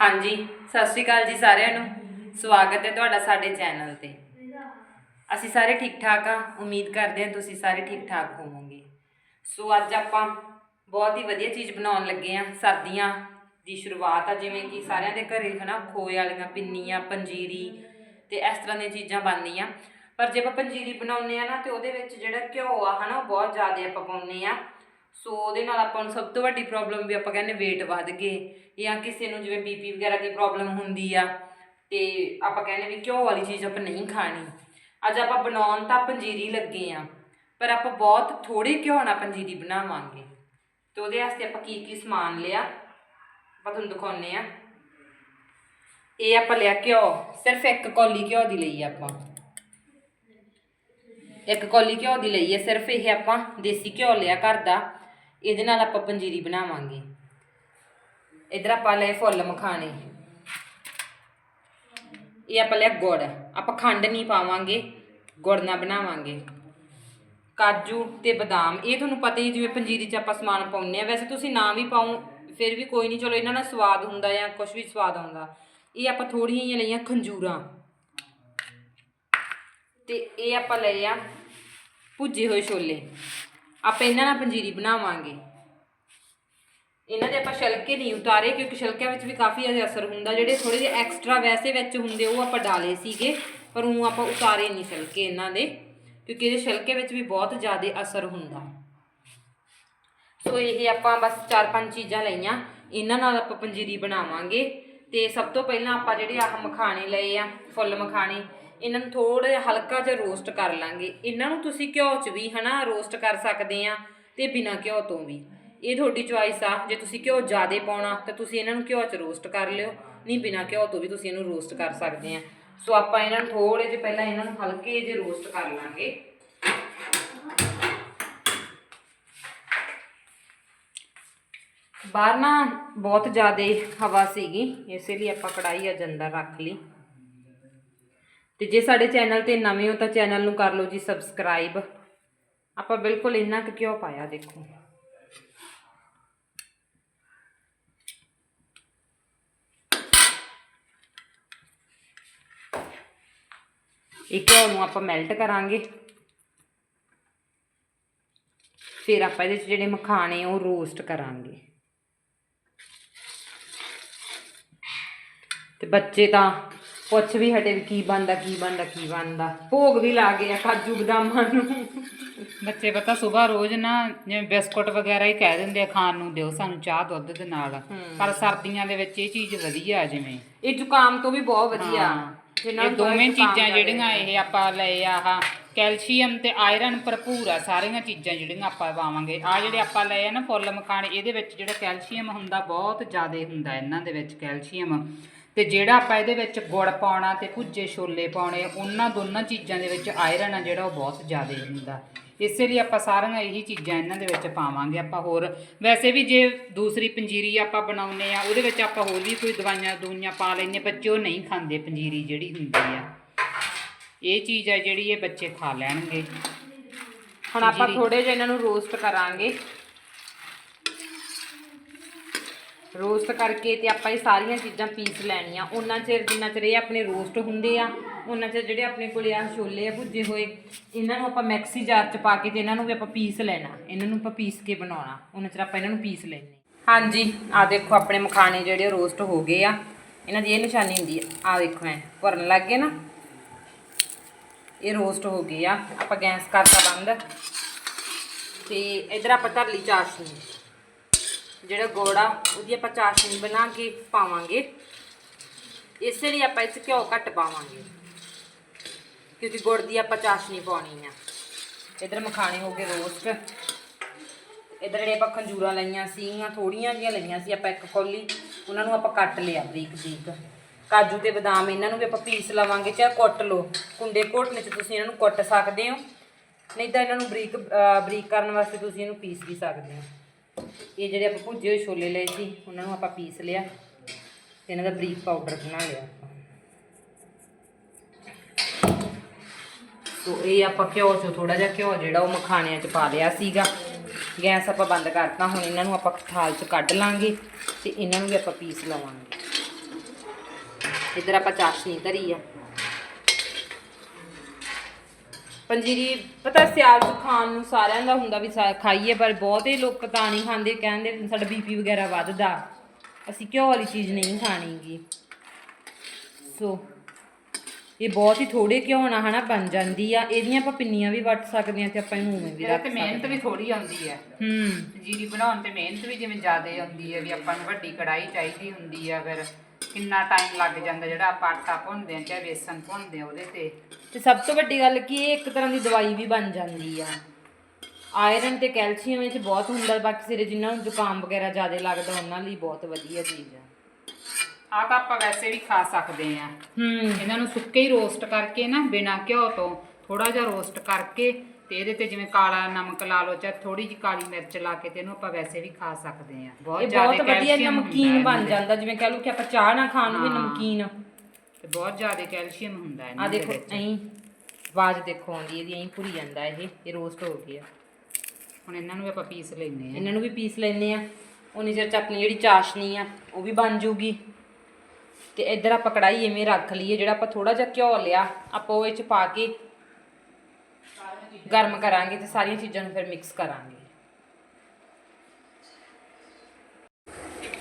ਹਾਂਜੀ, ਸਤਿ ਸ਼੍ਰੀ ਅਕਾਲ ਜੀ ਸਾਰਿਆਂ ਨੂੰ। ਸਵਾਗਤ ਹੈ ਤੁਹਾਡਾ ਸਾਡੇ ਚੈਨਲ ਤੇ। ਅਸੀਂ ਸਾਰੇ ਠੀਕ ਠਾਕ ਆ ਉਮੀਦ ਕਰਦੇ ਹਾਂ ਤੁਸੀਂ ਸਾਰੇ ਠੀਕ ਠਾਕ ਹੋਵੋਗੇ। ਸੋ ਅੱਜ ਆਪਾਂ ਬਹੁਤ ਹੀ ਵਧੀਆ ਚੀਜ਼ ਬਣਾਉਣ ਲੱਗੇ ਆ ਸਰਦੀਆਂ ਦੀ ਸ਼ੁਰੂਆਤ ਆ, ਜਿਵੇਂ ਕਿ ਸਾਰਿਆਂ ਦੇ ਘਰੇ ਹਨਾ ਖੋਏ ਵਾਲੀਆਂ ਪਿੰਨੀਆਂ, ਪੰਜੀਰੀ ਤੇ ਇਸ ਤਰ੍ਹਾਂ ਦੀਆਂ ਚੀਜ਼ਾਂ ਬਣਦੀਆਂ। ਪਰ ਜੇ ਆਪਾਂ ਪੰਜੀਰੀ ਬਣਾਉਂਦੇ ਆ ਨਾ ਤੇ ਉਹਦੇ ਵਿੱਚ ਜਿਹੜਾ ਘਿਓ ਆ ਹਨਾ, ਉਹ ਬਹੁਤ ਜ਼ਿਆਦਾ ਆਪਾਂ ਪਾਉਂਦੇ ਆ ਸੋ ਉਹਦੇ ਨਾਲ ਆਪਾਂ ਨੂੰ ਸਭ ਤੋਂ ਵੱਡੀ ਪ੍ਰੋਬਲਮ ਵੀ ਆਪਾਂ ਕਹਿੰਦੇ weight ਵੱਧ ਗਏ ਜਾਂ ਕਿਸੇ ਨੂੰ ਜਿਵੇਂ ਬੀਪੀ ਵਗੈਰਾ ਦੀ ਪ੍ਰੋਬਲਮ ਹੁੰਦੀ ਆ ਤੇ ਆਪਾਂ ਕਹਿੰਦੇ ਵੀ ਘਿਓ ਵਾਲੀ ਚੀਜ਼ ਆਪਾਂ ਨਹੀਂ ਖਾਣੀ। ਅੱਜ ਆਪਾਂ ਬਣਾਉਣ ਤਾਂ ਪੰਜੀਰੀ ਲੱਗੇ ਆ, ਪਰ ਆਪਾਂ ਬਹੁਤ ਥੋੜੇ ਘਿਓ ਨਾਲ ਪੰਜੀਰੀ ਬਣਾਵਾਂਗੇ। ਤੇ ਉਹਦੇ ਵਾਸਤੇ ਆਪਾਂ ਕੀ ਕੀ ਸਮਾਨ ਲਿਆ, ਆਪਾਂ ਤੁਹਾਨੂੰ ਦਿਖਾਉਨੇ ਆ। ਇਹ ਆਪਾਂ ਲਿਆ ਘਿਓ, ਸਿਰਫ ਇੱਕ ਕੌਲੀ ਘਿਓ ਦੀ ਲਈ ਆ ਆਪਾਂ। ਇੱਕ ਕੌਲੀ ਘਿਓ ਦੀ ਲਈ ਹੈ ਸਿਰਫ ਇਹ ਆਪਾਂ ਦੇਸੀ ਘਿਓ ਲਿਆ ਘਰ ਦਾ। ਇਹਦੇ ਨਾਲ ਆਪਾਂ ਪੰਜੀਰੀ ਬਣਾਵਾਂਗੇ। ਇਧਰ ਆਪਾਂ ਲਏ ਫੁੱਲ ਮਖਾਣੇ। ਇਹ ਆਪਾਂ ਲਿਆ ਗੁੜ। ਆਪਾਂ ਖੰਡ ਨਹੀਂ ਪਾਵਾਂਗੇ, ਗੁੜ ਨਾਲ ਬਣਾਵਾਂਗੇ। ਕਾਜੂ ਤੇ ਬਦਾਮ, ਇਹ ਤੁਹਾਨੂੰ ਪਤਾ ਹੀ ਜਿਵੇਂ ਪੰਜੀਰੀ 'ਚ ਆਪਾਂ ਸਮਾਨ ਪਾਉਂਦੇ ਆ ਵੈਸੇ ਤੁਸੀਂ ਨਾ ਵੀ ਪਾਉ ਫਿਰ ਵੀ ਕੋਈ ਨਹੀਂ। ਚਲੋ, ਇਹਨਾਂ ਨਾਲ ਸਵਾਦ ਹੁੰਦਾ ਜਾਂ ਕੁਝ ਵੀ ਸਵਾਦ ਆਉਂਦਾ। ਇਹ ਆਪਾਂ ਥੋੜੀਆਂ ਜਿਹੀਆਂ ਲਈਆਂ ਖੰਜੂਰਾਂ। ਤੇ ਇਹ ਆਪਾਂ ਲਏ ਆ ਭੁੱਜੇ ਹੋਏ ਛੋਲੇ। ਆਪਾਂ ਇਹਨਾਂ ਨਾਲ ਪੰਜੀਰੀ ਬਣਾਵਾਂਗੇ। ਇਹਨਾਂ ਦੇ ਆਪਾਂ ਛਲਕੇ ਨਹੀਂ ਉਤਾਰੇ, ਕਿਉਂਕਿ ਛਲਕਿਆਂ ਵਿੱਚ ਵੀ ਕਾਫੀ ਜ਼ਿਆਦਾ ਅਸਰ ਹੁੰਦਾ। ਜਿਹੜੇ ਥੋੜੇ ਜਿਹੇ ਐਕਸਟਰਾ ਵੈਸੇ ਵਿੱਚ ਹੁੰਦੇ, ਉਹ ਆਪਾਂ ਡਾਲੇ ਸੀਗੇ, ਪਰ ਉਹ ਆਪਾਂ ਉਤਾਰੇ ਨਹੀਂ ਛਲਕੇ ਇਹਨਾਂ ਦੇ, ਕਿਉਂਕਿ ਇਹਦੇ ਛਲਕੇ ਵਿੱਚ ਵੀ ਬਹੁਤ ਜ਼ਿਆਦਾ ਅਸਰ ਹੁੰਦਾ। ਸੋ ਇਹ ਆਪਾਂ ਬਸ ਚਾਰ ਪੰਜ ਚੀਜ਼ਾਂ ਲਈਆਂ। ਇਹਨਾਂ ਨਾਲ ਆਪਾਂ ਪੰਜੀਰੀ ਬਣਾਵਾਂਗੇ। ਤੇ ਸਭ ਤੋਂ ਪਹਿਲਾਂ ਆਪਾਂ ਜਿਹੜੇ ਆਹ ਮਖਾਣੇ ਲਏ ਆ, ਫੁੱਲ ਮਖਾਣੇ ਇਹਨਾਂ ਨੂੰ ਥੋੜਾ ਜਿਹਾ ਹਲਕਾ ਜਿਹਾ ਰੋਸਟ ਕਰ ਲਾਂਗੇ। ਇਹਨਾਂ ਨੂੰ ਤੁਸੀਂ ਘਿਓ 'ਚ ਵੀ ਹਨਾ ਰੋਸਟ ਕਰ ਸਕਦੇ ਆ ਤੇ ਬਿਨਾਂ ਘਿਓ ਤੋਂ ਵੀ। ਇਹ ਤੁਹਾਡੀ ਚੁਆਇਸ ਆ। ਜੇ ਤੁਸੀਂ ਘਿਓ ਜ਼ਿਆਦਾ ਪਾਉਣਾ ਤਾਂ ਤੁਸੀਂ ਇਹਨਾਂ ਨੂੰ ਘਿਓ 'ਚ ਰੋਸਟ ਕਰ ਲਿਓ। ਨਹੀਂ, ਬਿਨਾਂ ਘਿਓ ਤੋਂ ਵੀ ਤੁਸੀਂ ਇਹਨੂੰ ਰੋਸਟ ਕਰ ਸਕਦੇ ਆ। ਸੋ ਆਪਾਂ ਇਹਨਾਂ ਨੂੰ ਥੋੜੇ ਜਿਹੇ ਪਹਿਲਾਂ ਇਹਨਾਂ ਨੂੰ ਹਲਕੇ ਜਿਹੇ ਰੋਸਟ ਕਰ ਲਾਂਗੇ। ਬਾਹਰ ਨਾ ਬਹੁਤ ਜ਼ਿਆਦਾ ਹਵਾ ਸੀਗੀ, ਇਸੇ ਲਈ ਆਪਾਂ ਕੜਾਈ ਅੱਜ ਅੰਦਰ ਰੱਖ ਲਈ। ਤੇ ਜੇ ਸਾਡੇ ਚੈਨਲ ਤੇ ਨਵੇਂ ਹੋ ਤਾਂ ਚੈਨਲ ਨੂੰ ਕਰ ਲਓ ਜੀ ਸਬਸਕ੍ਰਾਈਬ। ਆਪਾਂ ਬਿਲਕੁਲ ਇੰਨਾ ਕੁ ਘਿਓ ਪਾਇਆ ਦੇਖੋ। ਇਹ ਘਿਓ ਨੂੰ ਆਪਾਂ ਮੈਲਟ ਕਰਾਂਗੇ। ਫਿਰ ਆਪਾਂ ਇਹਦੇ ਚ ਜਿਹੜੇ ਮਖਾਣੇ ਉਹ ਰੋਸਟ ਕਰਾਂਗੇ। ਤੇ ਬੱਚੇ ਤਾਂ ਪੁੱਛ ਵੀ ਹਟੇ ਵੀ ਕੀ ਬਣਦਾ ਕੀ ਬਣਦਾ ਕੀ ਬਣਦਾ। ਭੋਗ ਵੀ ਲਾ ਗਏ ਆ ਕਾਜੂ ਬਦਾਮਾਂ ਨੂੰ। ਬੱਚੇ ਪਤਾ ਸਵੇਰ ਰੋਜ਼ ਨਾ ਜਿਵੇਂ ਬਿਸਕੁਟ ਵਗੈਰਾ ਹੀ ਕਹਿ ਦਿੰਦੇ ਆ ਖਾਣ ਨੂੰ ਦਿਓ ਸਾਨੂੰ ਚਾਹ ਦੁੱਧ ਦੇ ਨਾਲ। ਪਰ ਸਰਦੀਆਂ ਦੇ ਵਿੱਚ ਇਹ ਚੀਜ਼ ਵਧੀਆ ਜਿਵੇਂ। ਇਹ ਜ਼ੁਕਾਮ ਤੋਂ ਵੀ ਬਹੁਤ ਵਧੀਆ। ਇਹ ਦੋਵੇਂ ਚੀਜ਼ਾਂ ਜਿਹੜੀਆਂ ਇਹ ਆਪਾਂ ਲਏ ਆ ਆਹ ਕੈਲਸ਼ੀਅਮ ਤੇ ਆਇਰਨ ਭਰਪੂਰ ਆ ਸਾਰੀਆਂ ਚੀਜ਼ਾਂ ਜਿਹੜੀਆਂ ਆਪਾਂ ਪਾਵਾਂਗੇ। ਆ ਜਿਹੜੇ ਆਪਾਂ ਲਏ ਆ ਨਾ ਫੁੱਲ ਮਖਾਣੇ ਇਹਦੇ ਵਿੱਚ ਜਿਹੜਾ ਕੈਲਸ਼ੀਅਮ ਹੁੰਦਾ ਬਹੁਤ ਜ਼ਿਆਦਾ ਹੁੰਦਾ ਇਹਨਾਂ ਦੇ ਵਿੱਚ ਕੈਲਸ਼ੀਅਮ। ਤੇ ਜਿਹੜਾ ਆਪਾਂ ਇਹਦੇ ਵਿੱਚ ਗੁੜ ਪਾਉਣਾ ਤੇ ਭੁੱਜੇ ਛੋਲੇ ਪਾਉਣੇ ਉਹਨਾਂ ਦੋਨਾਂ ਚੀਜ਼ਾਂ ਦੇ ਵਿੱਚ ਆਇਰਨ ਆ ਜਿਹੜਾ ਉਹ ਬਹੁਤ ਜ਼ਿਆਦਾ ਹੁੰਦਾ। ਇਸੇ ਲਈ ਆਪਾਂ ਸਾਰੀਆਂ ਇਹੀ ਚੀਜ਼ਾਂ ਇਹਨਾਂ ਦੇ ਵਿੱਚ ਪਾਵਾਂਗੇ। ਆਪਾਂ ਹੋਰ ਵੈਸੇ ਵੀ ਜੇ ਦੂਸਰੀ ਪੰਜੀਰੀ ਆਪਾਂ ਬਣਾਉਨੇ ਆ ਉਹਦੇ ਵਿੱਚ ਆਪਾਂ ਹੋਰ ਵੀ ਕੋਈ ਦਵਾਈਆਂ ਦੂਈਆਂ ਪਾ ਲੈਨੇ ਬੱਚੇ ਉਹ ਨਹੀਂ ਖਾਂਦੇ ਪੰਜੀਰੀ ਜਿਹੜੀ ਹੁੰਦੀ ਆ। ਇਹ ਚੀਜ਼ ਆ ਜਿਹੜੀ ਇਹ ਬੱਚੇ ਖਾ ਲੈਣਗੇ। ਹੁਣ ਆਪਾਂ ਥੋੜੇ ਜਿਹਾ ਇਹਨਾਂ ਨੂੰ ਰੋਸਟ ਕਰਾਂਗੇ। ਰੋਸਟ ਕਰਕੇ ਤੇ ਆਪਾਂ ਇਹ ਸਾਰੀਆਂ ਚੀਜ਼ਾਂ ਪੀਸ ਲੈਣੀਆਂ। ਉਹਨਾਂ ਚਿਰ ਜਿੰਨਾ ਚਿਰ ਇਹ ਆਪਣੇ ਰੋਸਟ ਹੁੰਦੇ ਆ, ਉਹਨਾਂ ਚਿਰ ਜਿਹੜੇ ਆਪਣੇ ਕੋਲੇ ਆ ਛੋਲੇ ਆ ਭੁੱਜੇ ਹੋਏ, ਇਹਨਾਂ ਨੂੰ ਆਪਾਂ ਮਿਕਸੀ ਜਾਰ ਚ ਪਾ ਕੇ ਤੇ ਇਹਨਾਂ ਨੂੰ ਵੀ ਆਪਾਂ ਪੀਸ ਲੈਣਾ। ਇਹਨਾਂ ਨੂੰ ਆਪਾਂ ਪੀਸ ਕੇ ਬਣਾਉਣਾ। ਉਹਨਾਂ ਚਿਰ ਆਪਾਂ ਇਹਨਾਂ ਨੂੰ ਪੀਸ ਲੈਣੇ ਹਾਂਜੀ ਆ ਦੇਖੋ ਆਪਣੇ ਮਖਾਣੇ ਜਿਹੜੇ ਰੋਸਟ ਹੋ ਗਏ ਆ। ਇਹਨਾਂ ਦੀ ਇਹ ਨਿਸ਼ਾਨੀ ਹੁੰਦੀ ਆ। ਆ ਦੇਖੋ ਐ, ਭਰਨ ਲੱਗ ਗਏ ਨਾ। ਇਹ ਰੋਸਟ ਹੋ ਗਏ ਆ। ਆਪਾਂ ਗੈਸ ਕਰਤਾ ਬੰਦ। ਤੇ ਇਧਰ ਆਪਾਂ ਧਰ ਲਈ ਚਾਸ਼ਨੀ। ਜਿਹੜਾ ਗੋੜਾ, ਉਹਦੀ ਆਪਾਂ ਚਾਸ਼ਨੀ ਬਣਾ ਕੇ ਪਾਵਾਂਗੇ। ਇਸੇ ਲਈ ਆਪਾਂ ਇਸ 'ਚ ਘਿਓ ਘੱਟ ਪਾਵਾਂਗੇ। ਕਿਉਂਕਿ ਗੁੜ ਦੀ ਆਪਾਂ ਚਾਸ਼ਨੀ ਪਾਉਣੀ ਆ। ਇਧਰ ਮਖਾਣੇ ਹੋ ਗਏ ਰੋਸਟ। ਇਧਰ ਜਿਹੜੇ ਆਪਾਂ ਖੰਜੂਰਾਂ ਲਈਆਂ ਸੀਗੀਆਂ ਥੋੜੀਆਂ ਜੀਆਂ ਲਈਆਂ ਸੀ ਆਪਾਂ ਇੱਕ ਕੌਲੀ ਉਹਨਾਂ ਨੂੰ ਆਪਾਂ ਕੱਟ ਲਿਆ ਬਰੀਕ ਬਰੀਕ। ਕਾਜੂ ਤੇ ਬਦਾਮ ਇਹਨਾਂ ਨੂੰ ਵੀ ਆਪਾਂ ਪੀਸ ਲਵਾਂਗੇ, ਚਾਹੇ ਕੁੱਟ ਲਓ। ਕੁੰਡੇ ਘੋਟਣੇ 'ਚ ਤੁਸੀਂ ਇਹਨਾਂ ਨੂੰ ਕੁੱਟ ਸਕਦੇ ਹੋ। ਨਹੀਂ ਤਾਂ ਇਹਨਾਂ ਨੂੰ ਬਰੀਕ ਬਰੀਕ ਕਰਨ ਵਾਸਤੇ ਤੁਸੀਂ ਇਹਨੂੰ ਪੀਸ ਵੀ ਸਕਦੇ ਹੋ। ਇਹ ਜਿਹੜੇ ਆਪਾਂ ਭੁੱਜੇ ਹੋਏ ਛੋਲੇ ਲਏ ਸੀ, ਉਹਨਾਂ ਨੂੰ ਆਪਾਂ ਪੀਸ ਲਿਆ ਤੇ ਇਹਨਾਂ ਦਾ ਬਰੀਕ ਪਾਊਡਰ ਬਣਾ ਲਿਆ ਆਪਾਂ। ਸੋ ਇਹ ਆਪਾਂ ਘਿਓ ਚੋਂ ਥੋੜਾ ਜਿਹਾ ਘਿਓ ਜਿਹੜਾ ਉਹ ਮਖਾਣਿਆਂ 'ਚ ਪਾ ਲਿਆ ਸੀਗਾ। ਗੈਸ ਆਪਾਂ ਬੰਦ ਕਰਤਾ, ਹੁਣ ਇਹਨਾਂ ਨੂੰ ਆਪਾਂ ਥਾਲ 'ਚ ਕੱਢ ਲਾਂਗੇ ਤੇ ਇਹਨਾਂ ਨੂੰ ਵੀ ਆਪਾਂ ਪੀਸ ਲਵਾਂਗੇ। ਇੱਧਰ ਆਪਾਂ ਚਾਸ਼ਨੀ ਧਰੀ ਆ। ਪੰਜੀਰੀ ਪਤਾ ਸਿਆਲ ਖਾਣ ਨੂੰ ਸਾਰਿਆਂ ਦਾ ਹੁੰਦਾ ਵੀ ਸਾ- ਖਾਈਏ ਪਰ ਬਹੁਤੇ ਲੋਕ ਤਾਂ ਨਹੀਂ ਖਾਂਦੇ ਕਹਿੰਦੇ ਵੀ ਸਾਡਾ ਬੀਪੀ ਵਗੈਰਾ ਵੱਧਦਾ। ਅਸੀਂ ਘਿਓ ਵਾਲੀ ਚੀਜ਼ ਨਹੀਂ ਖਾਣੀਗੀ। ਸੋ ਇਹ ਬਹੁਤ ਹੀ ਥੋੜੇ ਘਿਓ ਨਾਲ ਹਨਾ ਬਣ ਜਾਂਦੀ ਆ। ਇਹਦੀਆਂ ਆਪਾਂ ਪਿੰਨੀਆਂ ਵੀ ਵੱਟ ਸਕਦੇ ਆ ਤੇ ਆਪਾਂ ਇਹਨੂੰ ਉਵੇਂ ਵੀ ਇਹਦੇ ਰੱਖ ਤੇ ਮਿਹਨਤ ਵੀ ਥੋੜੀ ਆਉਂਦੀ ਹੈ। ਹੂੰ। ਜੀਰੀ ਬਣਾਉਣ ਤੇ ਮਿਹਨਤ ਵੀ ਜਿਵੇਂ ਜ਼ਿਆਦਾ ਆਉਂਦੀ ਹੈ ਵੀ ਆਪਾਂ ਨੂੰ ਵੱਡੀ ਕੜਾਈ ਚਾਹੀਦੀ ਹੁੰਦੀ ਆ ਫਿਰ ਕਿੰਨਾ ਟਾਈਮ ਲੱਗ ਜਾਂਦਾ ਜਿਹੜਾ ਆਪਾਂ ਆਟਾ ਭੁੰਨਦੇ ਆ ਚਾਹੇ ਵੇਸਣ ਭੁੰਨਦੇ ਆ ਉਹਦੇ ਤੇ। ਤੇ ਸਭ ਤੋਂ ਵੱਡੀ ਗੱਲ ਕੀ ਇਹ ਇੱਕ ਤਰ੍ਹਾਂ ਦੀ ਦਵਾਈ ਵੀ ਬਣ ਜਾਂਦੀ ਆ। ਆਇਰਨ ਤੇ ਕੈਲਸ਼ੀਅਮ ਵਿੱਚ ਬਹੁਤ ਹੁੰਦਾ ਬਾਕੀ ਸਿਰੇ ਜਿਨ੍ਹਾਂ ਨੂੰ ਜ਼ੁਕਾਮ ਵਗੈਰਾ ਜ਼ਿਆਦਾ ਲੱਗਦਾ ਉਹਨਾਂ ਲਈ ਬਹੁਤ ਵਧੀਆ ਚੀਜ਼ ਆ। ਆਹ ਤਾਂ ਆਪਾਂ ਵੈਸੇ ਵੀ ਖਾ ਸਕਦੇ ਆ ਹੂੰ। ਇਹਨਾਂ ਨੂੰ ਸੁੱਕੇ ਹੀ ਰੋਸਟ ਕਰਕੇ ਨਾ ਬਿਨਾਂ ਘਿਓ ਤੋਂ ਥੋੜਾ ਜਿਹਾ ਰੋਸਟ ਕਰਕੇ ਤੇ ਇਹਦੇ ਤੇ ਜਿਵੇਂ ਕਾਲਾ ਨਮਕ ਲਾ ਲਓ ਚਾਹੇ ਥੋੜੀ ਜਿਹੀ ਕਾਲੀ ਮਿਰਚ ਲਾ ਕੇ ਤੇ ਇਹਨੂੰ ਆਪਾਂ ਵੈਸੇ ਵੀ ਖਾ ਸਕਦੇ ਆ ਬਹੁਤ ਇਹ ਜ਼ਿਆਦਾ ਬਹੁਤ ਵਧੀਆ ਨਮਕੀਨ ਬਣ ਜਾਂਦਾ ਜਿਵੇਂ ਕਹ ਲਓ ਕਿ ਆਪਾਂ ਚਾਹ ਨਾਲ ਖਾਣ ਨੂੰ ਵੀ ਹਾਂ। ਨਮਕੀਨ। ਤੇ ਬਹੁਤ ਜ਼ਿਆਦਾ ਕੈਲਸ਼ੀਅਮ ਹੁੰਦਾ ਆ ਇਹਨਾਂ ਦੇ ਦੇਖੋ ਵਿੱਚ। ਐਂ ਆਵਾਜ਼ ਦੇਖੋ ਆਉਂਦੀ ਇਹਦੀ ਐਂ ਭੁਰੀ ਜਾਂਦਾ ਇਹ ਇਹ ਰੋਸਟ ਹੋ ਗਿਆ ਹੁਣ ਇਹਨਾਂ ਨੂੰ ਵੀ ਆਪਾਂ ਪੀਸ ਲੈਨੇ ਆ ਇਹਨਾਂ ਨੂੰ ਵੀ ਪੀਸ ਲੈਨੇ ਆ ਉਨੀ ਚਿਰ ਚ ਆਪਣੀ ਜਿਹੜੀ ਚਾਸ਼ਨੀ ਆ ਉਹ ਵੀ ਬਣ ਜੂਗੀ। ਤੇ ਇੱਧਰ ਆਪਾਂ ਕੜਾਈ ਐਵੇਂ ਰੱਖ ਲਈਏ ਜਿਹੜਾ ਆਪਾਂ ਥੋੜਾ ਜਿਹਾ ਘਿਓ ਲਿਆ ਆਪਾਂ ਉਹ ਵਿੱਚ ਪਾ ਕੇ ਗਰਮ ਕਰਾਂਗੇ ਤੇ ਸਾਰੀਆਂ ਚੀਜ਼ਾਂ ਨੂੰ ਫਿਰ ਮਿਕਸ ਕਰਾਂਗੇ।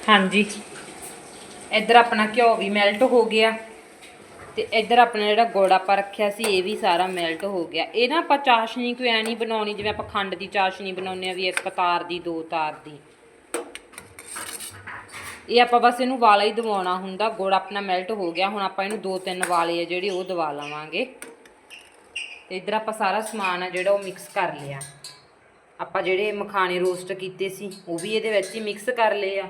ਹਾਂਜੀ। ਇੱਧਰ ਆਪਣਾ ਘਿਓ ਵੀ ਮੈਲਟ ਹੋ ਗਿਆ ਤੇ ਇੱਧਰ ਆਪਣਾ ਜਿਹੜਾ ਗੁੜ ਆਪਾਂ ਰੱਖਿਆ ਸੀ, ਇਹ ਵੀ ਸਾਰਾ ਮੈਲਟ ਹੋ ਗਿਆ। ਇਹ ਨਾ ਆਪਾਂ ਚਾਸ਼ਨੀ ਕੋਈ ਐ ਨਹੀਂ ਬਣਾਉਣੀ, ਜਿਵੇਂ ਆਪਾਂ ਖੰਡ ਦੀ ਚਾਸ਼ਨੀ ਬਣਾਉਂਦੇ ਆ ਵੀ ਇੱਕ ਤਾਰ ਦੀ, ਦੋ ਤਾਰ ਦੀ। ਇਹ ਆਪਾਂ ਬਸ ਇਹਨੂੰ ਵਾਲਾ ਹੀ ਦਵਾਉਣਾ ਹੁੰਦਾ, ਗੁੜ ਆਪਣਾ ਮੈਲਟ ਹੋ ਗਿਆ। ਹੁਣ ਆਪਾਂ ਇਹਨੂੰ ਦੋ ਤਿੰਨ ਵਾਲੇ ਆ ਜਿਹੜੇ ਉਹ ਦਵਾ ਲਵਾਂਗੇ। ਤੇ ਇੱਧਰ ਆਪਾਂ ਸਾਰਾ ਸਮਾਨ ਆ ਜਿਹੜਾ ਉਹ ਮਿਕਸ ਕਰ ਲਿਆ। ਆਪਾਂ ਜਿਹੜੇ ਮਖਾਣੇ ਰੋਸਟ ਕੀਤੇ ਸੀ ਉਹ ਵੀ ਇਹਦੇ ਵਿੱਚ ਹੀ ਮਿਕਸ ਕਰ ਲਏ ਆ।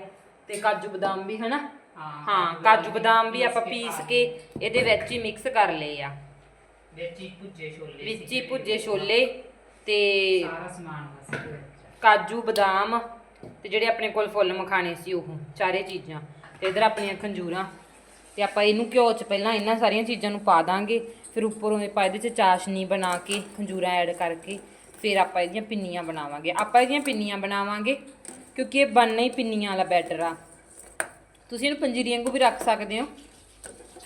ਤੇ ਕਾਜੂ ਬਦਾਮ ਵੀ ਹਨਾ? ਹਾਂ ਕਾਜੂ ਬਦਾਮ ਵੀ ਆਪਾਂ ਪੀਸ ਕੇ ਇਹਦੇ ਵਿੱਚ ਹੀ ਮਿਕਸ ਕਰ ਲਏ ਆ। ਵਿੱਚ ਹੀ ਭੁੱਜੇ ਛੋਲੇ ਵਿੱਚ ਹੀ ਭੁੱਜੇ ਛੋਲੇ ਤੇ ਸਾਰਾ ਸਮਾਨ ਕਾਜੂ ਬਦਾਮ ਤੇ ਜਿਹੜੇ ਆਪਣੇ ਕੋਲ ਫੁੱਲ ਮਖਾਣੇ ਸੀ ਉਹ ਚਾਰੇ ਚੀਜ਼ਾਂ। ਤੇ ਇਧਰ ਆਪਣੀਆਂ ਖੰਜੂਰਾਂ। ਤੇ ਆਪਾਂ ਇਹਨੂੰ ਘਿਓ 'ਚ ਪਹਿਲਾਂ ਇਹਨਾਂ ਸਾਰੀਆਂ ਚੀਜ਼ਾਂ ਨੂੰ ਪਾ ਦਾਂਗੇ। ਫਿਰ ਉੱਪਰੋਂ ਇਹ ਪਾ ਇਹਦੇ 'ਚ ਚਾਸ਼ਨੀ ਬਣਾ ਕੇ ਖੰਜੂਰਾਂ ਐਡ ਕਰਕੇ ਫਿਰ ਆਪਾਂ ਇਹਦੀਆਂ ਪਿੰਨੀਆਂ ਬਣਾਵਾਂਗੇ। ਆਪਾਂ ਇਹਦੀਆਂ ਪਿੰਨੀਆਂ ਬਣਾਵਾਂਗੇ ਕਿਉਂਕਿ ਇਹ ਬਣਨਾ ਹੀ ਪਿੰਨੀਆਂ ਵਾਲਾ ਬੈਟਰ ਆ। ਤੁਸੀਂ ਇਹਨੂੰ ਪੰਜੀਰੀ ਵਾਂਗੂ ਵੀ ਰੱਖ ਸਕਦੇ ਹੋ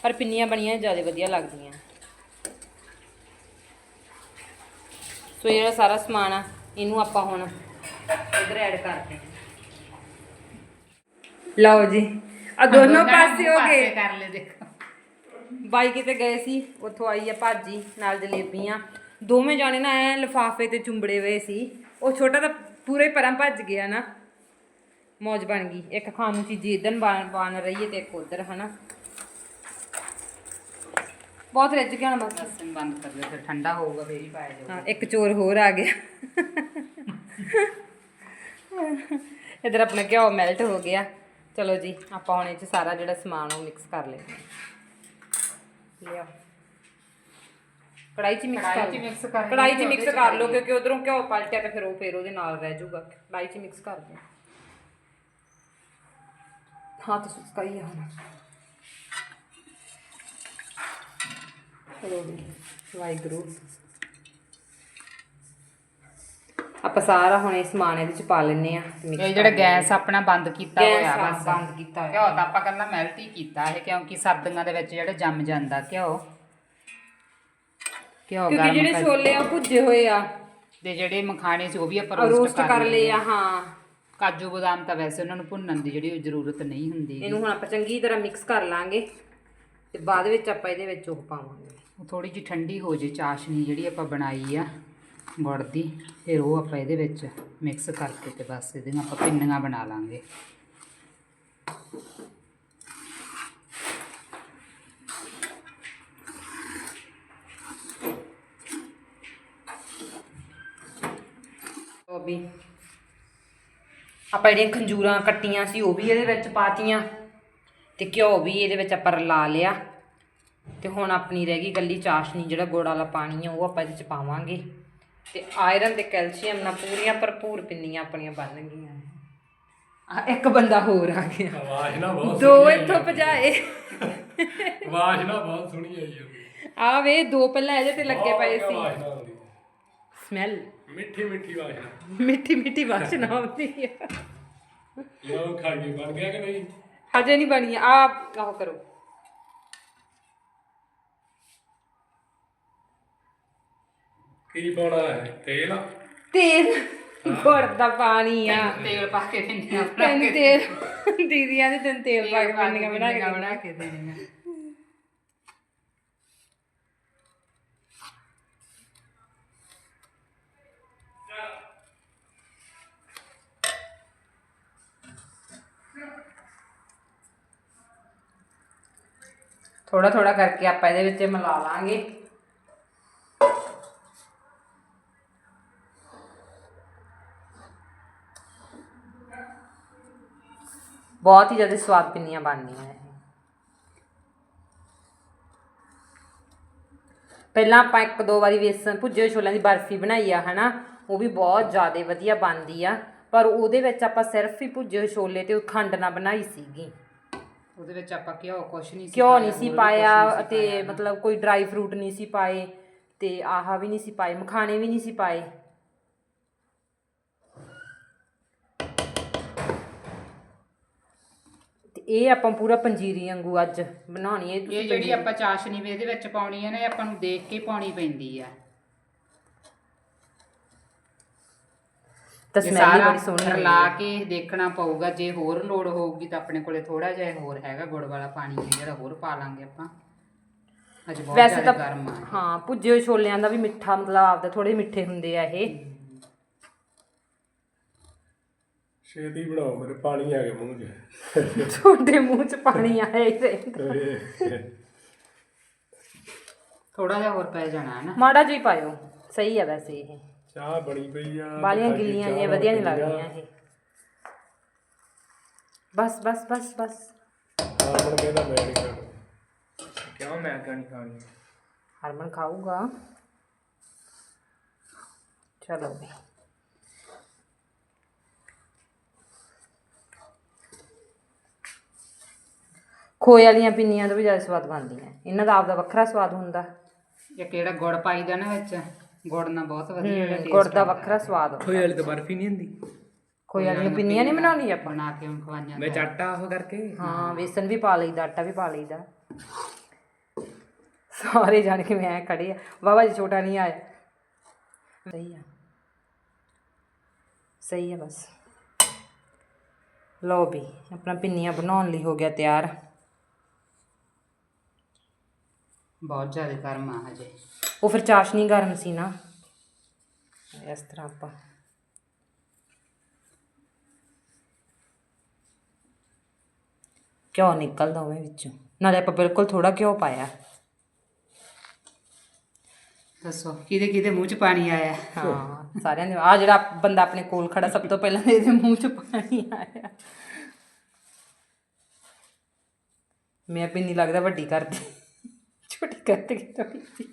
ਪਰ ਪਿੰਨੀਆਂ ਬਣੀਆਂ ਜ਼ਿਆਦਾ ਵਧੀਆ ਲੱਗਦੀਆਂ। ਸੋ ਇਹ ਸਾਰਾ ਸਮਾਨ ਆ ਇਹਨੂੰ ਆਪਾਂ ਹੁਣ ਇਧਰ ਐਡ ਕਰਦੇ ਹਾਂ। ਲਓ ਜੀ ਆ ਦੋਨੋਂ ਪਾਸੇ ਹੋ ਗਏ। ਕਰ ਲੈ ਦੇਖੋ। ਬਾਈ ਕਿਤੇ ਗਏ ਸੀ ਉੱਥੋਂ ਆਈ ਆ ਭਾਜੀ ਨਾਲ ਜਲੇਬੀਆਂ। ਦੋਵੇਂ ਜਾਣੇ ਨਾ ਐ ਲਫਾਫੇ ਤੇ ਚੁੰਬੜੇ ਹੋਏ ਸੀ। ਉਹ ਛੋਟਾ ਤਾਂ ਪੂਰੇ ਪਰਾਂ ਭੱਜ ਗਿਆ ਨਾ। ਮੌਜ ਬਣ ਗਈ। ਇੱਕ ਖਾਣ ਨੂੰ ਚੀਜ਼ ਇਧਰ ਬਣ ਰਹੀ ਹੈ ਤੇ ਇੱਕ ਉਧਰ ਹਨਾ। ਬਹੁਤ ਰੱਜ ਗਿਆ ਨਾ ਬਸ ਬੰਦ ਕਰ ਦਿਓ ਫਿਰ ਠੰਡਾ ਹੋਊਗਾ ਫੇਰ ਹੀ ਪਾਇਆ ਜਾਊਗਾ। ਹਾਂ ਇੱਕ ਚੋਰ ਹੋਰ ਆ ਗਿਆ। ਇਧਰ ਆਪਣਾ ਘਿਓ ਮੈਲਟ ਹੋ ਗਿਆ। ਚਲੋ ਜੀ ਆਪਾਂ ਹੁਣ ਇਹ ਚ ਸਾਰਾ ਜਿਹੜਾ ਸਮਾਨ ਉਹ ਮਿਕਸ ਕਰ ਲੈਂਦੇ ਲਿਆ। ਕੜਾਈ ਚ ਮਿਕਸ ਕੜਾਹੀ ਕਰ 'ਚ ਕੜਾਈ ਚ ਮਿਕਸ ਚ ਕਰ ਲਓ। ਕਿਉਂਕਿ ਉਧਰੋਂ ਘਿਓ ਪਲਟਿਆ ਤਾਂ ਫਿਰ ਉਹ ਫਿਰ ਉਹਦੇ ਨਾਲ ਰਹਿ ਜਾਊਗਾ। ਕੜਾਈ ਚ ਮਿਕਸ ਕਰ ਦਿਓ ਹੱਥ ਸੁਸਕਾਈ ਆ ਹੁਣ। ਚਲੋ ਜੀ ਵਾਹਿਗੁਰੂ। ਆਪਾਂ ਸਾਰਾ ਹੁਣ ਇਹ ਸਮਾਨ ਇਹਦੇ ਚ ਪਾ ਲੈਨੇ ਆ ਇਹ ਜਿਹੜਾ ਗੈਸ ਆਪਣਾ ਬੰਦ ਕੀਤਾ ਗੈਸ ਹੋਇਆ ਹਾਂ, ਬਸ। ਬੰਦ ਕੀਤਾ ਹੋਇਆ। ਘਿਓ ਤਾਂ ਆਪਾਂ ਕੱਲਾ ਮੈਲਟ ਹੀ ਕੀਤਾ ਹੈ ਕਿਉਂਕਿ ਸਰਦੀਆਂ ਦੇ ਵਿੱਚ ਜਿਹੜਾ ਜੰਮ ਜਾਂਦਾ ਘਿਓ। ਘਿਓ ਕਿਉਂਕਿ ਗਰਮ ਜਿਹੜੇ ਛੋਲੇ ਆ ਭੁੱਜੇ ਹੋਏ ਆ। ਤੇ ਜਿਹੜੇ ਮਖਾਣੇ ਸੀ ਉਹ ਵੀ ਆਪਾਂ ਰੋਸਟ ਰੋਸਟ ਕਰ ਲਏ ਆ ਹਾਂ। ਕਾਜੂ ਬਦਾਮ ਤਾਂ ਵੈਸੇ ਉਹਨਾਂ ਨੂੰ ਭੁੰਨਣ ਦੀ ਜਿਹੜੀ ਜ਼ਰੂਰਤ ਨਹੀਂ ਹੁੰਦੀ ਇਹਨੂੰ ਹੁਣ ਆਪਾਂ ਚੰਗੀ ਤਰ੍ਹਾਂ ਮਿਕਸ ਕਰ ਲਾਂਗੇ ਤੇ ਬਾਅਦ ਵਿੱਚ ਆਪਾਂ ਇਹਦੇ ਵਿੱਚ ਉਹ ਪਾਵਾਂਗੇ। ਉਹ ਥੋੜੀ ਜਿਹੀ ਠੰਡੀ ਹੋ ਜੇ ਚਾਸ਼ਨੀ ਜਿਹੜੀ ਆਪਾਂ ਬਣਾਈ ਆ। ਗੁੜ ਦੀ ਫਿਰ ਉਹ ਆਪਾਂ ਇਹਦੇ ਵਿੱਚ ਮਿਕਸ ਕਰਕੇ ਤੇ ਬਸ ਇਹਦੀਆਂ ਆਪਾਂ ਪਿੰਨੀਆਂ ਬਣਾ ਲਾਂਗੇ। ਵੀ ਆਪਾਂ ਜਿਹੜੀਆਂ ਖੰਜੂਰਾਂ ਕੱਟੀਆਂ ਸੀ, ਉਹ ਵੀ ਇਹਦੇ ਵਿੱਚ ਪਾਤੀਆਂ ਤੇ ਘਿਓ ਵੀ ਇਹਦੇ ਵਿੱਚ ਆਪਾਂ ਰਲਾ ਲਿਆ। ਤੇ ਹੁਣ ਆਪਣੀ ਰਹਿ ਗਈ ਗੱਲੀ ਚਾਸ਼ਨੀ, ਜਿਹੜਾ ਗੁੜ ਵਾਲਾ ਪਾਣੀ ਆ, ਉਹ ਆਪਾਂ ਇਹਦੇ ਚ ਪਾਵਾਂਗੇ। ਤੇ ਆਇਰਨ ਤੇ ਕੈਲਸ਼ੀਅਮ ਨਾਲ ਪੂਰੀਆਂ ਭਰਪੂਰ ਪਿੰਨੀਆਂ ਆਪਣੀਆਂ ਬਣ ਗਈਆਂ ਆ ਇੱਕ ਬੰਦਾ ਹੋਰ ਆ ਗਿਆ। ਆਵਾਜ਼ ਨਾ ਬਹੁਤ ਦੋ ਇੱਥੋਂ ਭਜਾਏ। ਆਵਾਜ਼ ਨਾ ਬਹੁਤ ਸੋਹਣੀ ਆਈ ਜਾਂਦੀ ਆ ਵੇ ਦੋ ਪਹਿਲਾਂ ਇਹਦੇ ਤੇ ਲੱਗੇ ਪਏ ਸੀ। ਸਮੈਲ ਮਿੱਠੀ ਮਿੱਠੀ ਨਾਲ ਮਿੱਠੀ ਮਿੱਠੀ ਵਾਸ਼ਨਾ ਆਉਂਦੀ ਆ। ਲਓ ਖਾਈਏ ਬਣ ਗਿਆ ਕਿ ਨਹੀਂ? ਹਜੇ ਨਹੀਂ ਬਣੀ। ਆ ਆਹ ਕਰੋ। ਕੀ ਪਾਉਣਾ ਹੈ? ਤੇਲ? ਤੇਲ। ਗੁੜ ਦਾ ਪਾਣੀ ਆ। ਤੇਲ ਪਾ ਕੇ ਪਿੰਨੀਆਂ ਬਣਾ ਤੈਨੂੰ ਕੇ ਤੇਲ ਦੀਦੀਆਂ ਦੇ ਤੈਨੂੰ ਤੇਲ ਪਾ ਕੇ ਬਣਾ ਕੇ ਬਣਾ ਕੇ ਦੇਣੀਆਂ ਥੋੜਾ ਥੋੜਾ ਕਰਕੇ ਆਪਾਂ ਇਹਦੇ ਵਿੱਚ ਮਿਲਾ ਲਾਂਗੇ। ਬਹੁਤ ਹੀ ਜ਼ਿਆਦਾ ਸਵਾਦ ਪਿੰਨੀਆਂ ਬਣਦੀਆਂ ਇਹ। ਪਹਿਲਾਂ ਆਪਾਂ ਇੱਕ ਦੋ ਵਾਰੀ ਵੇਸਣ ਭੁੱਜੇ ਛੋਲਿਆਂ ਦੀ ਬਰਫੀ ਬਣਾਈ ਆ ਹਨਾ? ਉਹ ਵੀ ਬਹੁਤ ਜ਼ਿਆਦਾ ਵਧੀਆ ਬਣਦੀ ਆ। ਪਰ ਉਹਦੇ ਵਿੱਚ ਆਪਾਂ ਸਿਰਫ ਹੀ ਭੁੱਜੇ ਛੋਲੇ ਤੇ ਖੰਡ ਨਾਲ ਬਣਾਈ ਸੀਗੀ। ਉਹਦੇ ਵਿੱਚ ਆਪਾਂ ਘਿਓ ਕੁਛ ਨਹੀਂ ਸੀ ਘਿਓ ਨਹੀਂ ਸੀ ਪਾਇਆ ਪਾਇਆ। ਮਤਲਬ ਕੋਈ ਡਰਾਈ ਫਰੂਟ ਨਹੀਂ ਸੀ ਪਾਏ ਤੇ ਆਹਾ ਵੀ ਨਹੀਂ ਸੀ ਪਾਏ ਮਖਾਣੇ ਵੀ ਨਹੀਂ ਸੀ ਪਾਏ। ਇਹ ਆਪਾਂ ਪੂਰਾ ਪੰਜੀਰੀ ਵਾਂਗੂ ਅੱਜ ਬਣਾਉਣੀ ਹੈ ਇਹ ਜਿਹੜੀ। ਆਪਾਂ ਚਾਸ਼ਨੀ ਵੀ ਇਹਦੇ ਵਿੱਚ ਪਾਉਣੀ ਹੈ ਨਾ ਇਹ ਆਪਾਂ ਨੂੰ ਦੇਖ ਕੇ ਪਾਉਣੀ ਪੈਂਦੀ ਆ। ਤਾਂ ਇਹ ਸਮੈਲ ਸਾਰਾ ਬੜੀ ਸੋਹਣੀ ਆਉਂਦੀ ਰਲਾ ਹੈ। ਕੇ ਦੇਖਣਾ ਪਊਗਾ ਜੇ ਹੋਰ ਲੋੜ ਹੋਊਗੀ ਤਾਂ ਆਪਣੇ ਕੋਲੇ ਥੋੜਾ ਜਿਹਾ ਹੋਰ ਹੈਗਾ ਗੁੜ ਵਾਲਾ ਪਾਣੀ ਜਿਹੜਾ ਹੋਰ ਪਾ ਲਾਂਗੇ ਆਪਾਂ। ਅੱਜ ਬਹੁਤ ਵੈਸੇ ਜ਼ਿਆਦਾ ਤਾਂ ਗਰਮ ਆ ਹਾਂ ਭੁੱਜੇ ਹੋਏ ਛੋਲਿਆਂ ਦਾ ਵੀ ਮਿੱਠਾ ਮਤਲਬ ਆਪਦਾ ਥੋੜੇ ਮਿੱਠੇ ਹੁੰਦੇ ਆ ਇਹ। ਛੇਤੀ ਬਣਾਓ ਮੇਰੇ ਪਾਣੀ ਆ ਗਿਆ ਮੂੰਹ 'ਚ। ਤੁਹਾਡੇ ਮੂੰਹ 'ਚ ਪਾਣੀ ਆਇਆ ਹੀ ਰਹਿੰਦਾ। ਥੋੜਾ ਜਿਹਾ ਹੋਰ ਪੈ ਜਾਣਾ ਹੈ ਨਾ? ਮਾੜਾ ਜਿਹਾ ਹੀ ਪਾਇਓ ਸਹੀ ਆ ਵੈਸੇ ਇਹ। ਚਾਹ ਬਣੀ ਪਈ ਆ ਬਾਲੀਆਂ ਗਿੱਲੀਆਂ ਇਹ ਵਧੀਆ ਨਹੀਂ। ਲੱਗਦੀਆਂ ਇਹ। ਬਸ ਬਸ ਬਸ ਬਸ। ਹਰਮਨ ਕਹਿੰਦਾ ਮੈਂ ਨਹੀਂ ਖਾਣਾ। ਕਿਉਂ ਮੈਂ ਕਿਉਂ ਨਹੀਂ ਖਾਣੀ? ਹਰਮਨ ਖਾਊਗਾ। ਚਲੋ ਵੀ। ਖੋਏ ਵਾਲੀਆਂ ਪਿੰਨੀਆਂ ਤੋਂ ਵੀ ਜ਼ਿਆਦਾ ਸਵਾਦ ਬਣਦੀਆਂ। ਇਹਨਾਂ ਦਾ ਆਪਦਾ ਵੱਖਰਾ ਸਵਾਦ ਹੁੰਦਾ। ਇਹ ਕਿਹੜਾ ਗੁੜ ਪਾਈਦਾ ਨਾ ਵਿੱਚ ਗੁੜ ਨਾਲ ਬਹੁਤ ਵਧੀਆ ਹਮ, ਗੁੜ ਦਾ। ਵੱਖਰਾ ਸਵਾਦ ਹੁੰਦਾ। ਖੋਏ ਵਾਲੀ ਤਾਂ ਬਰਫੀ ਨਹੀਂ ਹੁੰਦੀ। ਖੋਏ ਵਾਲੀਆਂ ਪਿੰਨੀਆਂ ਨਹੀਂ ਬਣਾਉਣੀ ਆਪਾਂ? ਬਣਾ ਕੇ ਹੁਣ ਖਵਾਈਆਂ ਮੈਂ ਚਾਟਾ ਉਹ ਕਰਕੇ। ਹਾਂ ਵੇਸਣ ਵੀ ਪਾ ਲਈਦਾ ਆਟਾ ਵੀ ਪਾ ਲਈਦਾ ਸਾਰੇ ਜਾਣ ਕੇ ਮੈਂ ਖੜੇ ਆ। ਬਾਬਾ ਜੀ ਛੋਟਾ ਨਹੀਂ ਆਇਆ। ਸਹੀ ਆ। ਸਹੀ ਆ ਬਸ। ਲਓ ਵੀ ਆਪਣਾ ਪਿੰਨੀਆਂ ਬਣਾਉਣ ਲਈ ਹੋ ਗਿਆ ਤਿਆਰ। ਬਹੁਤ ਜ਼ਿਆਦਾ ਗਰਮ ਆ ਹਜੇ। ਉਹ ਫਿਰ ਚਾਸ਼ਨੀ ਗਰਮ ਸੀ ਨਾ। ਇਸ ਤਰ੍ਹਾਂ ਆਪਾਂ। ਘਿਓ ਨਿਕਲਦਾ ਉਹਦੇ ਵਿੱਚੋਂ। ਨਾਲੇ ਆਪਾਂ ਬਿਲਕੁਲ ਥੋੜਾ ਘਿਓ ਪਾਇਆ। ਦੱਸੋ ਕਿਹਦੇ ਕਿਹਦੇ ਮੂੰਹ 'ਚ ਪਾਣੀ ਆਇਆ? ਹਾਂ ਸਾਰਿਆਂ ਦੇ ਆ ਜਿਹੜਾ ਬੰਦਾ ਆਪਣੇ ਕੋਲ ਖੜਾ ਸਭ ਤੋਂ ਪਹਿਲਾਂ ਇਹਦੇ ਮੂੰਹ 'ਚ ਪਾਣੀ ਆਇਆ। ਮੈਂ ਵੀ ਨਹੀਂ ਲੱਗਦਾ ਵੱਡੀ ਕਰਦੀ ਛੋਟੀ ਕਰਦੀ ਥੋੜੀ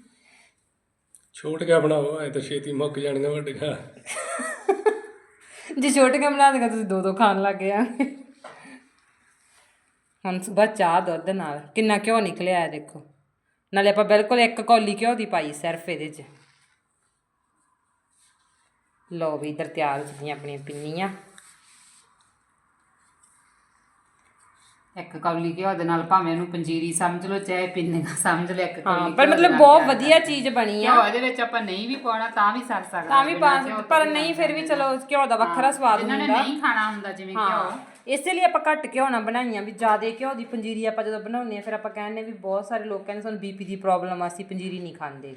ਛੋਟ ਕੇ ਬਣਾਓ ਐ ਤਾਂ ਛੇਤੀ ਮੁੱਕ ਜਾਣੀਆਂ ਵੱਡੀਆਂ। ਜੇ ਛੋਟੀਆਂ ਬਣਾ ਦੇਗਾ ਤੁਸੀਂ ਦੋ ਦੋ ਖਾਣ ਲੱਗ ਗਏ ਹੁਣ ਸਵੇਰ ਚਾਹ ਦੁੱਧ ਨਾਲ। ਕਿੰਨਾ ਘਿਓ ਨਿਕਲਿਆ ਹੈ ਦੇਖੋ। ਨਾਲੇ ਆਪਾਂ ਬਿਲਕੁਲ ਇੱਕ ਕੌਲੀ ਘਿਓ ਦੀ ਪਾਈ ਸਿਰਫ ਇਹਦੇ 'ਚ। ਲਓ ਵੀ ਇਧਰ ਤਿਆਰ ਹੋ ਚੁੱਕੀਆਂ ਆਪਣੀਆਂ ਪਿੰਨੀਆਂ। ਇੱਕ ਕੌਲੀ ਘਿਓ ਦੇ ਨਾਲ ਭਾਵੇਂ ਉਹਨੂੰ ਪੰਜੀਰੀ ਸਮਝ ਲਓ ਚਾਹੇ ਪਿੰਨੀਆਂ ਸਮਝ ਲਓ ਇੱਕ ਹਾਂ ਕੌਲੀ ਪਰ ਘਿਓ ਦੇ ਮਤਲਬ ਨਾਲ ਬਹੁਤ ਤਿਆਰ ਵਧੀਆ ਚੀਜ਼ ਬਣੀ ਆ। ਘਿਓ ਵਿੱਚ ਆਪਾਂ ਨਹੀਂ ਵੀ ਪਾਉਣਾ ਤਾਂ ਵੀ ਸਰ ਸਕਦਾ ਤਾਂ ਵੀ ਬਿਨਾਂ ਪਾ ਘਿਓ ਤੋਂ ਪਰ ਨਹੀਂ ਫਿਰ ਵੀ। ਚਲੋ ਘਿਓ ਦਾ ਵੱਖਰਾ ਸਵਾਦ ਜਿਨ੍ਹਾਂ ਨੇ ਹੁੰਦਾ। ਨਹੀਂ ਖਾਣਾ ਹੁੰਦਾ ਜਿਵੇਂ ਹਾਂ ਘਿਓ ਇਸੇ ਲਈ ਆਪਾਂ ਘੱਟ ਘਿਓ ਨਾਲ ਬਣਾਈਆਂ ਵੀ ਜ਼ਿਆਦਾ ਘਿਓ ਦੀ ਪੰਜੀਰੀ ਆਪਾਂ ਜਦੋਂ ਬਣਾਉਂਦੇ ਆ ਫਿਰ ਆਪਾਂ ਕਹਿੰਦੇ ਵੀ ਬਹੁਤ ਸਾਰੇ ਲੋਕ ਕਹਿੰਦੇ ਸਾਨੂੰ ਬੀਪੀ ਦੀ ਪ੍ਰੋਬਲਮ ਆ ਅਸੀਂ ਪੰਜੀਰੀ ਨਹੀਂ ਖਾਂਦੇ।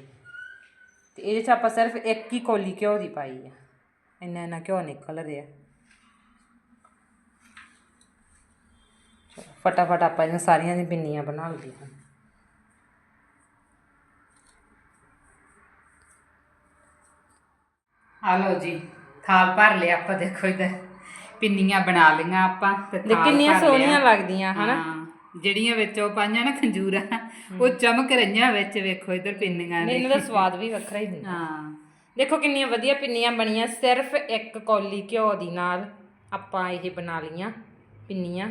ਤੇ ਇਹਦੇ 'ਚ ਆਪਾਂ ਸਿਰਫ ਇੱਕ ਹੀ ਕੌਲੀ ਘਿਓ ਦੀ ਪਾਈ ਆ। ਇੰਨਾ ਇੰਨਾ ਘਿਓ ਨਿਕਲ ਰਿਹਾ। ਫਟਾਫਟ ਆਪਾਂ ਇਹਨਾਂ ਸਾਰੀਆਂ ਦੀਆਂ ਪਿੰਨੀਆਂ ਬਣਾ ਹੁਣ ਆ ਲਓ ਜੀ ਥਾਲ ਭਰ ਲਿਆ ਆਪਾਂ ਦੇਖੋ ਇਧਰ ਪਿੰਨੀਆਂ ਬਣਾ ਲਈਆਂ ਆਪਾਂ ਤੇ ਥਾਲ ਕਿੰਨੀਆਂ ਭਰ ਲਿਆ। ਸੋਹਣੀਆਂ ਲੱਗਦੀਆਂ ਹਨਾ? ਹਾਂ, ਜਿਹੜੀਆਂ ਵਿੱਚ ਉਹ ਪਾਈਆਂ ਨਾ ਖੰਜੂਰਾ ਉਹ ਚਮਕ ਰਹੀਆਂ ਵਿੱਚ ਵੇਖੋ ਇਧਰ ਪਿੰਨੀਆਂ ਦੇ। ਇਹਨਾਂ ਦਾ ਸਵਾਦ ਵੀ ਵੱਖਰਾ ਹੀ ਹੁੰਦਾ। ਹਾਂ। ਦੇਖੋ ਕਿੰਨੀਆਂ ਵਧੀਆ ਪਿੰਨੀਆਂ ਬਣੀਆਂ ਸਿਰਫ ਇੱਕ ਕੌਲੀ ਘਿਓ ਦੀ ਨਾਲ ਆਪਾਂ ਇਹ ਬਣਾ ਲਈਆਂ ਪਿੰਨੀਆਂ।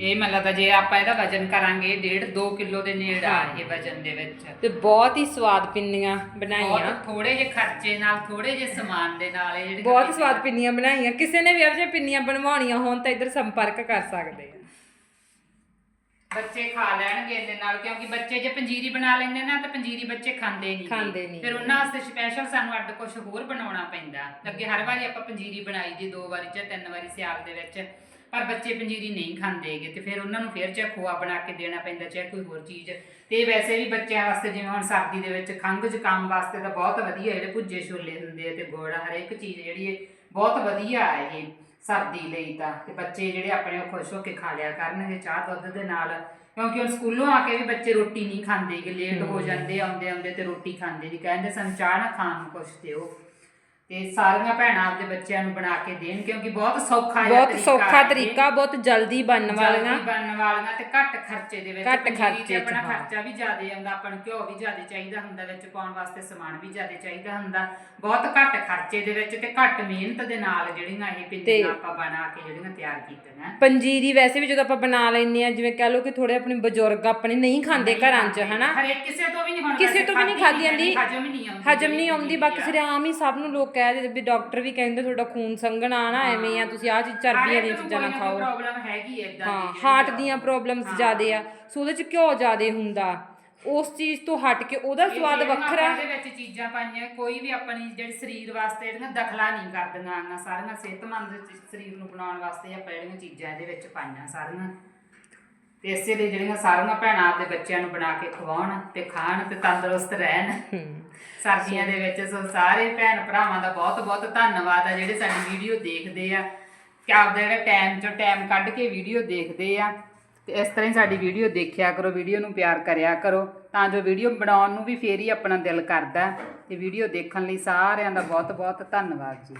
ਇਹ ਮੈਨੂੰ ਲੱਗਦਾ ਜੇ ਆਪਾਂ ਇਹਦਾ ਵਜਨ ਕਰਾਂਗੇ 1.5 2 ਕਿਲੋ ਦੇ ਨੇੜੇ ਆ ਇਹ ਵਜਨ ਦੇ ਵਿੱਚ। ਤੇ ਬਹੁਤ ਹੀ ਸਵਾਦ ਪਿੰਨੀਆਂ ਬਣਾਈਆਂ। ਬਹੁਤ ਥੋੜੇ ਜਿਹੇ ਖਰਚੇ ਨਾਲ ਥੋੜੇ ਜਿਹੇ ਸਮਾਨ ਦੇ ਨਾਲ ਇਹ ਜਿਹੜੀ ਬਹੁਤ ਸਵਾਦ ਪਿੰਨੀਆਂ ਬਣਾਈਆਂ। ਕਿਸੇ ਨੇ ਵੀ ਜਿਹੀਆਂ ਪਿੰਨੀਆਂ ਬਣਵਾਉਣੀਆਂ ਹੋਣ ਤਾਂ ਇੱਧਰ ਸੰਪਰਕ ਕਰ ਸਕਦੇ ਆ। ਬੱਚੇ ਖਾ ਲੈਣਗੇ ਇਹਦੇ ਨਾਲ ਕਿਉਂਕਿ ਬੱਚੇ ਜੇ ਪੰਜੀਰੀ ਬਣਾ ਲੈਂਦੇ ਨਾ ਤਾਂ ਪੰਜੀਰੀ ਬੱਚੇ ਖਾਂਦੇ ਨਹੀਂ। ਖਾਂਦੇ ਨੀ। ਫਿਰ ਉਹਨਾਂ ਵਾਸਤੇ ਸਪੈਸ਼ਲ ਸਾਨੂੰ ਅੱਡ ਕੁਝ ਹੋਰ ਬਣਾਉਣਾ ਪੈਂਦਾ। ਅੱਗੇ ਹਰ ਵਾਰੀ ਆਪਾਂ ਪੰਜੀਰੀ ਬਣਾਈ ਦੀ ਦੋ ਵਾਰੀ ਜਾਂ ਤਿੰਨ ਵਾਰੀ ਸਿਆਲ ਦੇ ਵਿੱਚ। ਪਰ ਬੱਚੇ ਪੰਜੀਰੀ ਨਹੀਂ ਖਾਂਦੇਗੇ ਤੇ ਫਿਰ ਉਹਨਾਂ ਨੂੰ ਫਿਰ ਚਾਹੇ ਖੋਆ ਬਣਾ ਕੇ ਦੇਣਾ ਪੈਂਦਾ ਚਾਹੇ ਕੋਈ ਹੋਰ ਚੀਜ਼। ਤੇ ਵੈਸੇ ਵੀ ਬੱਚਿਆਂ ਵਾਸਤੇ ਜਿਵੇਂ ਹੁਣ ਸਰਦੀ ਦੇ ਵਿੱਚ ਖੰਘ ਜ਼ੁਕਾਮ ਵਾਸਤੇ ਤਾਂ ਬਹੁਤ ਵਧੀਆ ਜਿਹੜੇ ਭੁੱਜੇ ਛੋਲੇ ਹੁੰਦੇ ਆ ਤੇ ਗੁੜ ਹਰੇਕ ਚੀਜ਼ ਜਿਹੜੀ ਹੈ ਬਹੁਤ ਵਧੀਆ ਹੈ ਇਹ ਸਰਦੀ ਲਈ ਤਾਂ। ਤੇ ਬੱਚੇ ਜਿਹੜੇ ਆਪਣੇ ਉਹ ਖੁਸ਼ ਹੋ ਕੇ ਖਾ ਲਿਆ ਕਰਨਗੇ ਚਾਹ ਦੁੱਧ ਦੇ ਨਾਲ। ਕਿਉਂਕਿ ਹੁਣ ਸਕੂਲੋਂ ਆ ਕੇ ਵੀ ਬੱਚੇ ਰੋਟੀ ਨਹੀਂ ਖਾਂਦੇ ਕਿ ਲੇਟ ਹੋ ਜਾਂਦੇ ਆਉਂਦੇ ਆਉਂਦੇ ਤੇ ਰੋਟੀ ਖਾਂਦੇ ਨਹੀਂ। ਕਹਿੰਦੇ ਸਾਨੂੰ ਚਾਹ ਨਾ ਖਾਣ ਨੂੰ ਕੁਛ ਦਿਓ। ਤੇ ਸਾਰੀਆਂ ਭੈਣਾਂ ਆਪਦੇ ਬੱਚਿਆਂ ਨੂੰ ਬਣਾ ਕੇ ਦੇਣ ਕਿਉਂਕਿ ਬਹੁਤ ਸੌਖਾ ਜਿਹਾ ਬਹੁਤ ਸੌਖਾ ਹੈ ਇਹ। ਤਰੀਕਾ ਬਹੁਤ ਜਲਦੀ ਬਣਨ ਵਾਲੀਆਂ। ਜਲਦੀ ਬਣਨ ਵਾਲੀਆਂ ਤੇ ਘੱਟ ਖਰਚੇ ਦੇ ਵਿੱਚ ਘੱਟ ਖਰਚੇ ਤੇ 'ਚ, ਆਪਣਾ ਹਾਂ। ਖਰਚਾ ਵੀ ਜ਼ਿਆਦਾ ਆਉਂਦਾ ਆਪਾਂ ਨੂੰ ਘਿਓ ਵੀ ਜ਼ਿਆਦਾ ਚਾਹੀਦਾ ਹੁੰਦਾ ਵਿੱਚ ਪਾਉਣ ਵਾਸਤੇ ਸਮਾਨ ਵੀ ਜ਼ਿਆਦਾ ਚਾਹੀਦਾ ਹੁੰਦਾ। ਬਹੁਤ ਘੱਟ ਖਰਚੇ ਦੇ ਵਿੱਚ ਤੇ ਘੱਟ ਮਿਹਨਤ ਦੇ ਨਾਲ ਜਿਹੜੀਆਂ ਇਹ ਪਿੰਨੀਆਂ ਆਪਾਂ ਬਣਾ ਕੇ ਜਿਹੜੀਆਂ ਤਿਆਰ ਕੀਤੀਆਂ। ਪੰਜੀਰੀ ਵੈਸੇ ਵੀ ਜਦੋਂ ਆਪਾਂ ਬਣਾ ਲੈਂਦੇ ਆ ਜਿਵੇਂ ਕਹਿ ਲਓ ਕਿ ਥੋੜੇ ਆਪਣੇ ਬਜ਼ੁਰਗ ਆਪਣੇ ਨਹੀਂ ਖਾਂਦੇ ਘਰਾਂ 'ਚ ਹਨਾ? ਹਰੇਕ ਕਿਸੇ ਤੋਂ ਵੀ ਨਹੀਂ ਹੁਣ ਕਿਸੇ ਵੈਸੇ ਤੋਂ ਵੀ ਨਹੀਂ ਖਾਧੀ ਜਾਂਦੀ ਹਜਮ ਨਹੀਂ ਆਉਂਦੀ ਹਜਮ ਨਹੀਂ ਆਉਂਦੀ ਬਾਕੀ ਸਿਰੇ ਆਮ ਹੀ ਸਭ ਨੂੰ ਲੋਕ ਕਹਿ ਦਿੰਦੇ ਵੀ ਡਾਕਟਰ ਵੀ ਕਹਿੰਦੇ ਤੁਹਾਡਾ ਖੂਨ ਸੰਘਣਾ ਨਾ ਐਵੇਂ ਆ ਤੁਸੀਂ ਆਹ ਚੀਜ਼ ਚਰਬੀਆਂ ਦੀਆਂ ਚੀਜ਼ਾਂ ਨਾ ਖਾਓ। ਪ੍ਰੋਬਲਮ ਹੈਗੀ ਐ ਇਦਾਂ ਹਾਂ ਹਾਰਟ ਦੀਆਂ ਪ੍ਰੋਬਲਮਸ ਜ਼ਿਆਦੇ ਆ। ਸੋ ਉਹਦੇ 'ਚ ਘਿਓ ਜ਼ਿਆਦੇ ਹੁੰਦਾ। ਉਸ ਚੀਜ਼ ਤੋਂ ਹਟ ਕੇ ਉਹਦਾ ਸਵਾਦ ਵੱਖਰਾ ਇਹਦੇ ਵਿੱਚ ਚੀਜ਼ਾਂ ਪਾਈਆਂ ਕੋਈ ਵੀ ਆਪਣੀ ਜਿਹੜੀ ਸਰੀਰ ਵਾਸਤੇ ਜਿਹੜੀਆਂ ਦਖਲਾ ਨਹੀਂ ਕਰਦੀਆਂ ਆਂਗਾ ਸਾਰੀਆਂ ਸਿਹਤਮੰਦ ਸਰੀਰ ਨੂੰ ਬਣਾਉਣ ਵਾਸਤੇ ਆਪਾਂ ਜਿਹੜੀਆਂ ਚੀਜ਼ਾਂ ਇਹਦੇ ਵਿੱਚ ਪਾਈਆਂ ਸਾਰੀਆਂ। ਤੇ ਇਸੇ ਲਈ ਜਿਹੜੀਆਂ ਸਾਰੀਆਂ ਭੈਣਾਂ ਆਪਦੇ ਬੱਚਿਆਂ ਨੂੰ ਬਣਾ ਕੇ ਖਵਾਉਣ ਤੇ ਖਾਣ ਤੇ ਤੰਦਰੁਸਤ ਰਹਿਣ। ਸਰਦੀਆਂ ਦੇ ਵਿੱਚ ਸੋ ਸਾਰੇ ਭੈਣ ਭਰਾਵਾਂ ਦਾ ਬਹੁਤ ਬਹੁਤ ਧੰਨਵਾਦ ਆ ਜਿਹੜੇ ਸਾਡੀ ਵੀਡੀਓ ਦੇਖਦੇ ਆ। ਕਿ ਆਪਦਾ ਜਿਹੜਾ ਟਾਈਮ ਚੋਂ ਟਾਈਮ ਕੱਢ ਕੇ ਵੀਡੀਓ ਦੇਖਦੇ ਆ। ਤੇ ਇਸ ਤਰ੍ਹਾਂ ਹੀ ਸਾਡੀ ਵੀਡੀਓ ਦੇਖਿਆ ਕਰੋ ਵੀਡੀਓ ਨੂੰ ਪਿਆਰ ਕਰਿਆ ਕਰੋ। ਤਾਂ ਜੋ ਵੀਡੀਓ ਬਣਾਉਣ ਨੂੰ ਵੀ ਫੇਰ ਹੀ ਆਪਣਾ ਦਿਲ ਕਰਦਾ। ਤੇ ਵੀਡੀਓ ਦੇਖਣ ਲਈ ਸਾਰਿਆਂ ਦਾ ਬਹੁਤ ਬਹੁਤ ਧੰਨਵਾਦ ਜੀ।